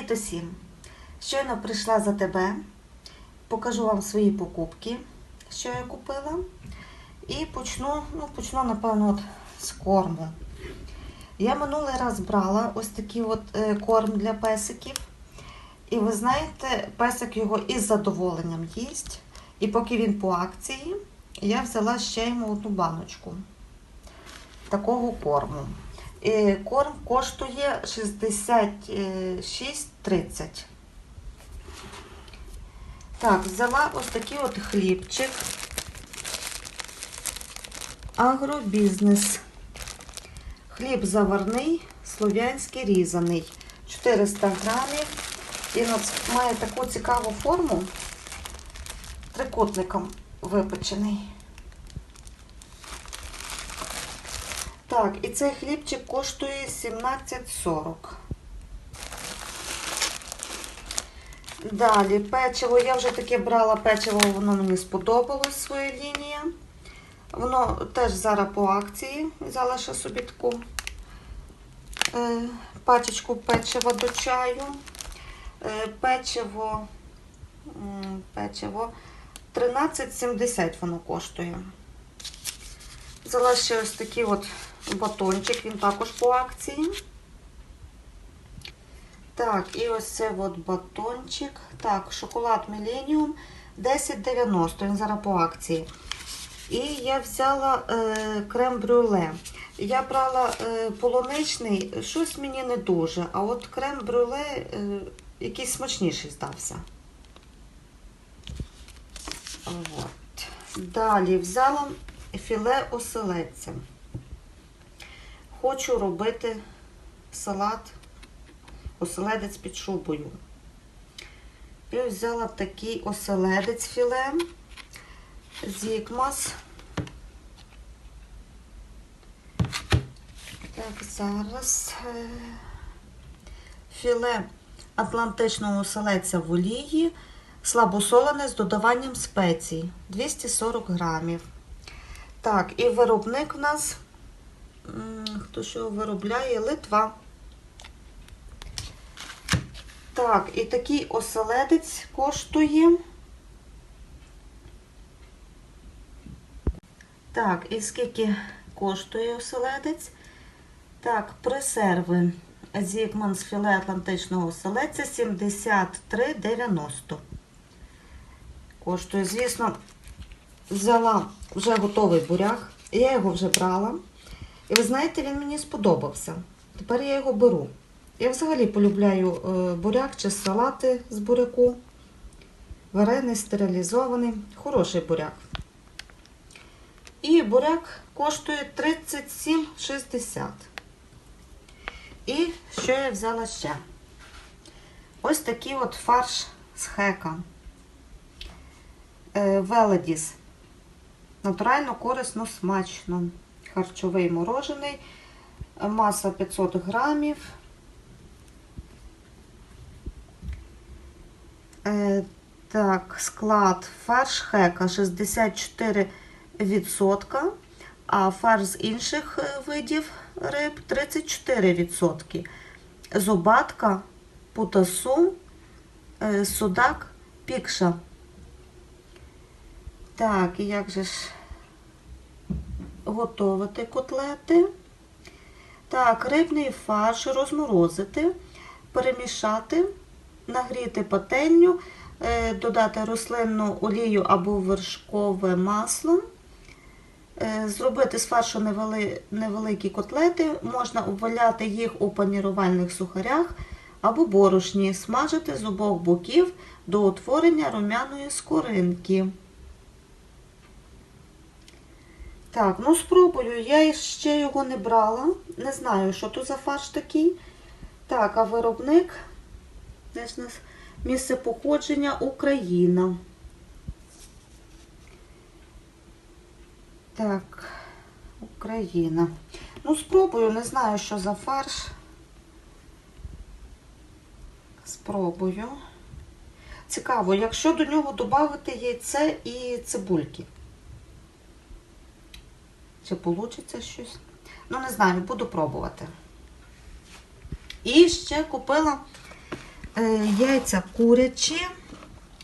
Привіт усім! Щойно прийшла за тебе. Покажу вам свої покупки, що я купила. І почну, ну, почну, напевно, от з корму. Я минулий раз брала ось такий от е, корм для песиків. І ви знаєте, песик його із задоволенням їсть. І поки він по акції, я взяла ще йому одну баночку такого корму. Корм коштує 66,30. Так, взяла ось такий от хлібчик. Агробізнес. Хліб заварний, слов'янський різаний. 400 грамів. І має таку цікаву форму. Трикутником випечений. Так, і цей хлібчик коштує 17,40. Далі печиво. Я вже таке брала печиво, воно мені сподобалось своя лінія. Воно теж зараз по акції. Взяла ще собі таку е, пачечку печива до чаю. Е, печиво, печиво 13,70 воно коштує. Взяла ще ось такий от батончик, він також по акції. Так, і ось це от батончик. Так, шоколад Millennium 10,90, він зараз по акції. І я взяла е, крем-брюле. Я брала е, полуничний, щось мені не дуже, а от крем-брюле е, якийсь смачніший здався. От. Далі взяла філе оселедця. Хочу робити салат оселедець під шубою. І взяла такий оселедець філе Зікмас. Так, зараз е, філе атлантичного оселедця в олії, слабосолене з додаванням спецій 240 грамів. Так, і виробник в нас, хто що виробляє, Литва. Так, і такий оселедець коштує. Так, і скільки коштує оселедець? Так, пресерви. Зікман з філе атлантичного оселедця 73,90. Коштує, звісно, взяла вже готовий буряк. Я його вже брала. І ви знаєте, він мені сподобався. Тепер я його беру. Я взагалі полюбляю е, буряк чи салати з буряку. Варений, стерилізований. Хороший буряк. І буряк коштує 37,60. І що я взяла ще? Ось такий от фарш з хека. Е, Веледіс. Натурально, корисно, смачно. Харчовий морожений. Маса 500 грамів. Е, так, склад фарш хека 64%, а фарш з інших е, видів риб 34%. Зубатка, путасу, е, судак, пікша. Так, і як же ж готувати котлети? Так, рибний фарш розморозити, перемішати, нагріти пательню, е, додати рослинну олію або вершкове масло. Е, Зробити з фаршу невеликі котлети, можна обваляти їх у панірувальних сухарях або борошні, смажити з обох боків до утворення румяної скоринки. Так, ну спробую. Я ще його не брала. Не знаю, що то за фарш такий. Так, а виробник. Де ж нас місце походження Україна. Так, Україна. Ну, спробую, не знаю, що за фарш. Спробую. Цікаво, якщо до нього додати яйце і цибульки. Чи вийде щось? Ну, не знаю, буду пробувати. І ще купила Е, Яйця курячі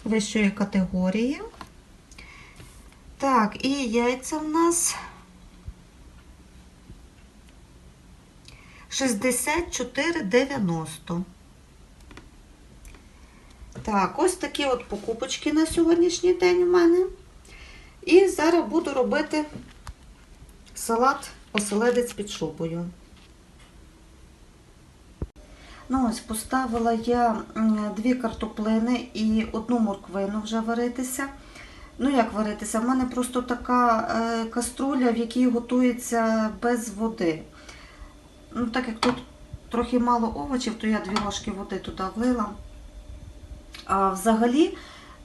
вищої категорії. Так, і яйця в нас 64,90. Так, ось такі от покупочки на сьогоднішній день у мене. І зараз буду робити салат оселедець під шубою. Ну ось поставила я дві картоплини і одну морквину вже варитися. Ну, як варитися? В мене просто така е, каструля, в якій готується без води. Ну, так як тут трохи мало овочів, то я дві ложки води туди влила. А взагалі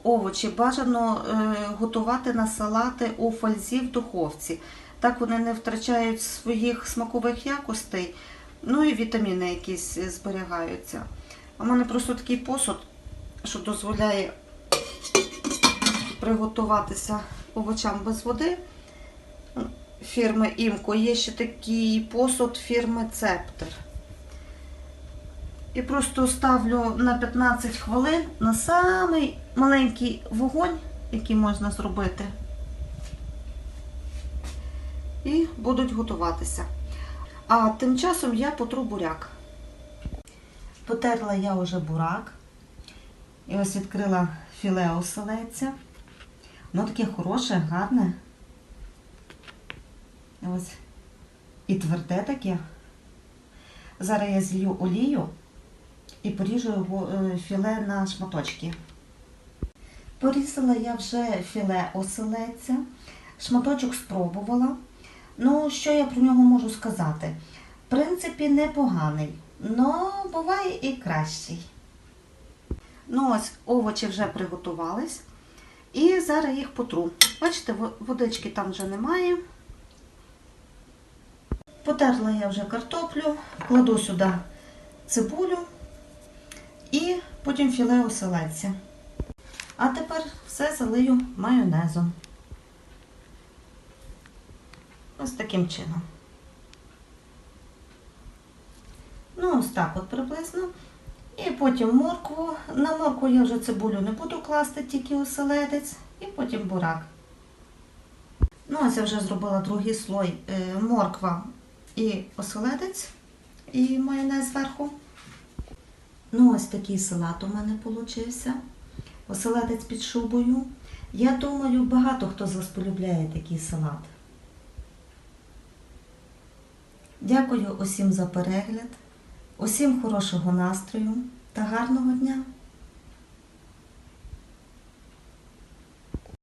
овочі бажано е, готувати на салати у фользі в духовці. Так вони не втрачають своїх смакових якостей, ну і вітаміни якісь зберігаються. У мене просто такий посуд, що дозволяє приготуватися овочам без води фірми Імко. Є ще такий посуд фірми Цептер. І просто ставлю на 15 хвилин на самий маленький вогонь, який можна зробити. І будуть готуватися. А тим часом я потру буряк. Потерла я вже бурак. І ось відкрила філе оселедця. Воно таке хороше, гарне. Ось. І тверде таке. Зараз я злью олію і поріжу його е, філе на шматочки. Порізала я вже філе оселедця. Шматочок спробувала. Ну, що я про нього можу сказати? В принципі, непоганий, але буває і кращий. Ну, ось овочі вже приготувались. І зараз їх потру. Бачите, водички там вже немає. Потерла я вже картоплю, кладу сюди цибулю і потім філе оселедця. А тепер все залию майонезом. Ось таким чином. Ну, ось так от приблизно. І потім моркву. На моркву я вже цибулю не буду класти, тільки оселедець. І потім бурак. Ну, ось я вже зробила другий слой е, морква і оселедець, і майонез зверху. Ну, ось такий салат у мене получився. Оселедець під шубою. Я думаю, багато хто з вас полюбляє такий салат. Дякую усім за перегляд, усім хорошого настрою та гарного дня!